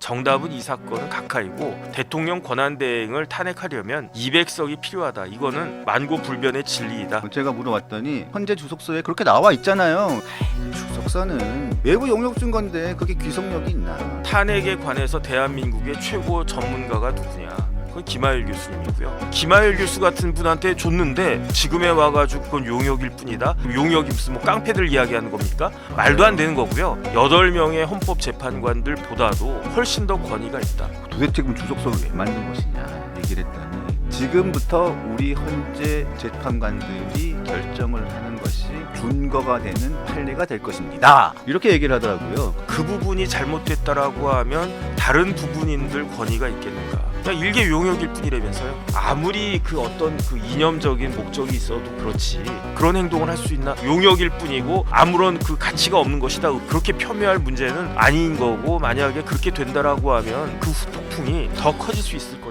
정답은 이 사건은 각하이고 대통령 권한대행을 탄핵하려면 200석이 필요하다. 이거는 만고불변의 진리이다. 제가 물어봤더니 현재 주석서에 그렇게 나와 있잖아요. 주석서는 외부 용역 준 건데 그게 귀속력이 있나? 탄핵에 관해서 대한민국의 최고 전문가가 누구냐? 그건 김하일 교수님이고요. 김하일 교수 같은 분한테 줬는데 지금에 와가지고 그건 용역일 뿐이다. 용역이 무슨 뭐 깡패들 이야기하는 겁니까? 말도 안 되는 거고요. 여덟 명의 헌법 재판관들보다도 훨씬 더 권위가 있다. 도대체 그럼 주석서를 왜 만든 것이냐 얘기를 했더니 지금부터 우리 헌재 재판관들이 결정을 하는 준거가 되는 판례가 될 것입니다. 이렇게 얘기를 하더라고요. 그 부분이 잘못됐다라고 하면 다른 부분인들 권위가 있겠는가? 그냥 일개 용역일 뿐이라면서요. 아무리 그 어떤 그 이념적인 목적이 있어도 그렇지 그런 행동을 할 수 있나? 용역일 뿐이고 아무런 그 가치가 없는 것이다. 그렇게 폄훼할 문제는 아닌 거고 만약에 그렇게 된다라고 하면 그 후폭풍이 더 커질 수 있을 것이다.